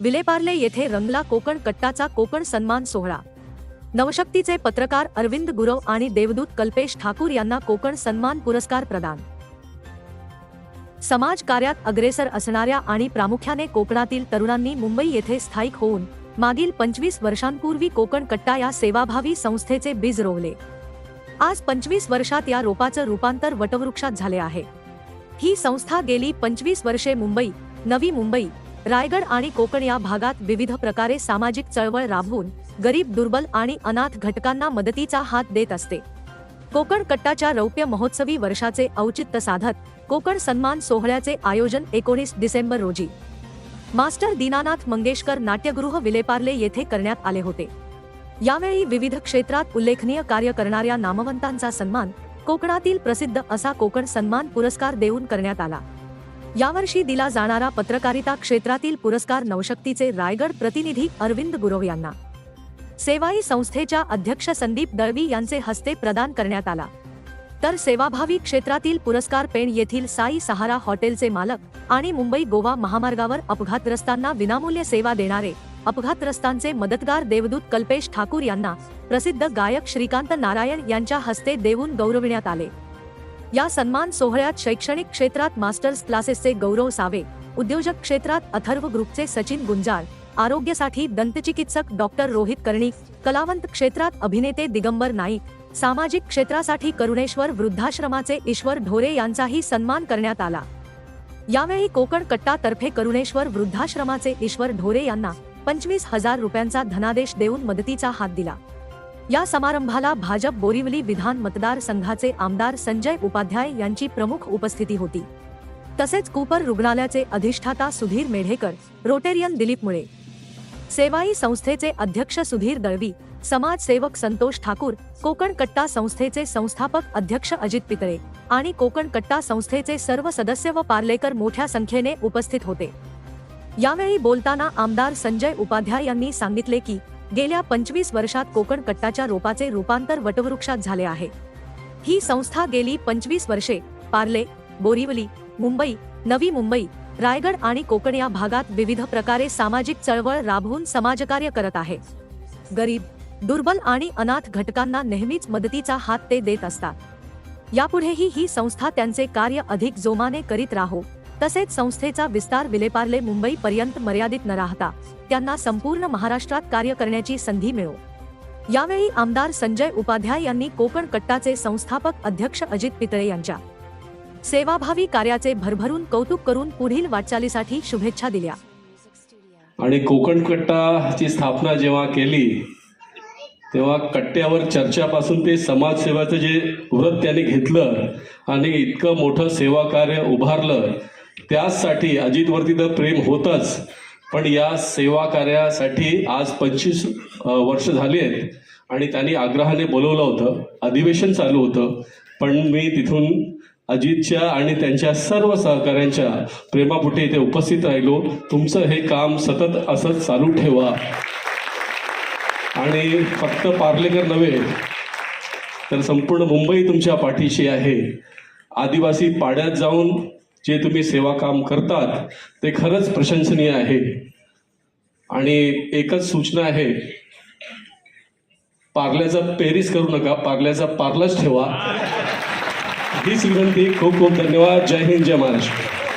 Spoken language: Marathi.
विलेपार्ले येथे रंगला कोकण कट्टाचा कोकण सन्मान सोहळा. नवशक्तीचे पत्रकार अरविंद गुरव आणि देवदूत कल्पेश ठाकूर यांना कोकण सन्मान पुरस्कार प्रदान. समाज कार्यात अग्रेसर असणाऱ्या आणि प्रामुख्याने कोकणातील तरुणांनी मुंबई येथे स्थायिक होऊन मागील पंचवीस वर्षांपूर्वी कोकण कट्टा या सेवाभावी संस्थेचे बीज रोवले. आज पंचवीस वर्षात या रोपाचं रूपांतर वटवृक्षात झाले आहे. ही संस्था गेली पंचवीस वर्षे मुंबई नवी मुंबई रायगड आणि कोकण या भागात विविध प्रकारे सामाजिक चळवळ राबवून गरीब दुर्बल आणि अनाथ घटकांना मदतीचा हात देत असते. कोकण कट्टाच्या रौप्य महोत्सवी वर्षाचे औचित्य साधत कोकण सन्मान सोहळ्याचे आयोजन एकोणीस डिसेंबर रोजी. मास्टर दीनानाथ मंगेशकर नाट्यगृह विलेपार्ले येथे करण्यात आले होते. यावेळी विविध क्षेत्रात उल्लेखनीय कार्य करणाऱ्या नामवंतांचा सन्मान कोकणातील प्रसिद्ध असा कोकण सन्मान पुरस्कार देऊन करण्यात आला. यावर्षी दिला जाणारा पत्रकारिता क्षेत्रातील पुरस्कार नवशक्तीचे रायगड प्रतिनिधी अरविंद गुरव यांना. सेवाई संस्थेच्या अध्यक्ष संदीप दळवी यांचे हस्ते प्रदान करण्यात आला. तर सेवाभावी क्षेत्रातील पुरस्कार पेण येथील साई सहारा हॉटेलचे मालक आणि मुंबई गोवा महामार्गावर अपघातग्रस्तांना विनामूल्य सेवा देणारे अपघातग्रस्तांचे मदतगार देवदूत कल्पेश ठाकूर यांना प्रसिद्ध गायक श्रीकांत नारायण यांच्या हस्ते देऊन गौरविण्यात आले. या सन्मान सोहळ्यात शैक्षणिक क्षेत्रात मास्टर्स क्लासेसचे गौरव सावे उद्योजक क्षेत्रात अथर्व ग्रुपचे सचिन गुंजाळ आरोग्यासाठी दंतचिकित्सक डॉक्टर रोहित कर्णिक कलावंत क्षेत्रात अभिनेते दिगंबर नाईक सामाजिक क्षेत्रासाठी करुणेश्वर वृद्धाश्रमाचे ईश्वर ढोरे यांचाही सन्मान करण्यात आला. यावेळी कोकण कट्टातर्फे करुणेश्वर वृद्धाश्रमाचे ईश्वर ढोरे यांना पंचवीस हजार रुपयांचा धनादेश देऊन मदतीचा हात दिला. या समारंभाला भाजप बोरिवली विधान मतदारसंघाचे आमदार संजय उपाध्याय यांची प्रमुख उपस्थिती होती. तसेच कूपर रुग्णालयाचे अधिष्ठाता सुधीर मेढेकर रोटेरियन दिलीप मुळे. सेवाई संस्थेचे अध्यक्ष सुधीर दळवी समाजसेवक संतोष ठाकूर कोकण कट्टा संस्थेचे संस्थापक अध्यक्ष अजित पितळे आणि कोकण कट्टा संस्थेचे सर्व सदस्य व पार्लेकर मोठ्या संख्येने उपस्थित होते. यावेळी बोलताना आमदार संजय उपाध्याय यांनी सांगितले की गेल्या पंचवीस वर्षात कोकण कट्टाच्या रोपाचे रूपांतर वटवृक्षात झाले आहे. ही संस्था गेली पंचवीस वर्षे पार्ले बोरिवली मुंबई नवी मुंबई रायगड आणि कोकण या भागात विविध प्रकारे सामाजिक चळवळ राबवून समाजकार्य करत आहे. गरीब दुर्बल आणि अनाथ घटकांना नेहमीच मदतीचा हात ते देत असतात. यापुढेही ही संस्था त्यांचे कार्य अधिक जोमाने करीत राहो. तसेच संस्थेचा विस्तार विलेपार्ले मुंबई पर्यंत मर्यादित न राहता त्यांना संपूर्ण महाराष्ट्रात कार्य करण्याची संधी मिळो. यावेळी आमदार संजय उपाध्याय यांनी कोकण कट्टाचे संस्थापक अध्यक्ष अजित पितळे यांच्या सेवाभावी कार्याचे भरभरून कौतुक करून पुढील वाटचालीसाठी शुभेच्छा दिल्या. आणि कोकण कट्टाची स्थापना जेव्हा केली तेव्हा कट्ट्यावर चर्चापासून ते समाजसेवाचं जे व्रत त्याने घेतलं आणि इतकं मोठं सेवा कार्य उभारलं त्याचसाठी अजितवरती तर प्रेम होतच पण या सेवा कार्यासाठी आज पंचवीस वर्ष झाली आहेत. आणि त्यांनी आग्रहाने बोलवलं होतं अधिवेशन चालू होतं पण मी तिथून अजितच्या आणि त्यांच्या सर्व सहकाऱ्यांच्या प्रेमापुटे इथे उपस्थित राहिलो. तुमचं हे काम सतत असंच चालू ठेवा. आणि फक्त पार्लेकर नव्हे तर संपूर्ण मुंबई तुमच्या पाठीशी आहे. आदिवासी पाड्यात जाऊन जे तुम्ही सेवा काम करतात ते खरंच प्रशंसनीय आहे. आणि एकच सूचना आहे पार्ल्याचा पेरिस करू नका पार्ल्याचा पार्लाच ठेवा. हीच विनंती. खूप खूप धन्यवाद. जय हिंद जय महाराष्ट्र.